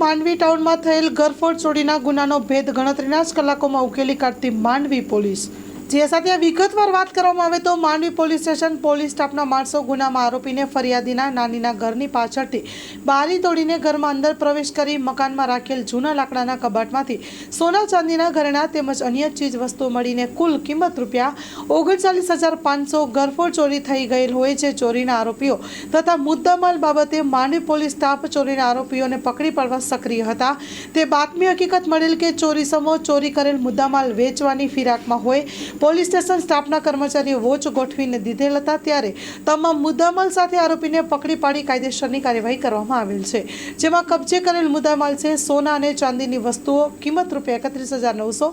માંડવી ટાઉનમાં થયેલ ઘરફોડ ચોરીના ગુનાનો ભેદ ગણતરીના જ કલાકોમાં ઉકેલી કાઢતી માંડવી પોલીસ. જે સાથે વિગતવાર વાત કરવામાં આવે તો માંડવી પોલીસ સ્ટેશન પોલીસ સ્ટાફના માણસો ગુનામાં આરોપીને ફરિયાદીના નાનીના ઘરની પાછળથી બારી તોડીને ઘરમાં અંદર પ્રવેશ કરી મકાનમાં રાખેલ જૂના લાકડાના કબાટમાંથી સોના ચાંદીના ઘરેણા તેમજ અન્ય ચીજ વસ્તુઓ મળીને કુલ કિંમત રૂપિયા ઓગણચાલીસ હજાર પાંચસો ગરફોડ ચોરી થઈ ગયેલ હોય છે. ચોરીના આરોપીઓ તથા મુદ્દામાલ બાબતે માંડવી પોલીસ સ્ટાફ ચોરીના આરોપીઓને પકડી પાડવા સક્રિય હતા. તે બાતમી હકીકત મળેલ કે ચોરી સમો ચોરી કરેલ મુદ્દામાલ વેચવાની ફિરાકમાં હોય પોલીસ સ્ટેશન સ્ટાફના કર્મચારીઓ વોચ ગોઠવીને દીધેલ હતા ત્યારે તમામ મુદ્દામાલ સાથે આરોપીને પકડી પાડી કાયદેસરની કાર્યવાહી કરવામાં આવેલ છે. જેમાં કબજે કરેલ મુદ્દામાલ છે સોના અને ચાંદીની વસ્તુઓ, કિંમત રૂપિયા એકત્રીસ હજાર નવસો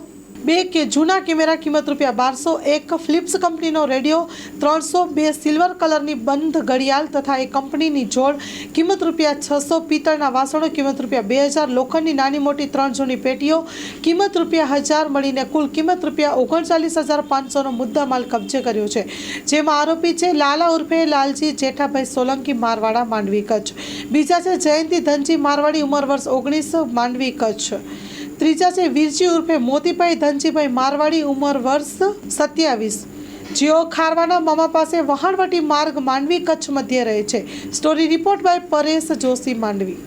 બે કે જૂના કેમેરા કિંમત રૂપિયા બારસો એક, ફ્લિપ્સ કંપનીનો રેડિયો ત્રણસો બે સિલ્વર કલરની બંધ ઘડિયાળ તથા એ કંપનીની જોડ કિંમત રૂપિયા છસો પિત્તળના વાસણો, કિંમત રૂપિયા બે હજાર લોખંડની નાની મોટી ત્રણ જૂની પેટીઓ, કિંમત રૂપિયા હજાર મળીને કુલ કિંમત રૂપિયા ઓગણચાલીસ હજાર પાંચસોનો મુદ્દામાલ કબજે કર્યો છે. જેમાં આરોપી છે લાલા ઉર્ફે લાલજી જેઠાભાઈ સોલંકી મારવાડા માંડવી કચ્છ. બીજા છે જયંતિ ધનજી મારવાડી ઉંમર વર્ષ ઓગણીસ, માંડવી કચ્છ. ત્રીજા છે વીરજી ઉર્ફે મોતીભાઈ ધનજીભાઈ મારવાડી, ઉંમર વર્ષ સત્યાવીસ. જેઓ ખારવાના મામા પાસે વહાણવટી માર્ગ માંડવી કચ્છ મધ્યે રહે છે. Story report by Paresh Joshi Mandvi.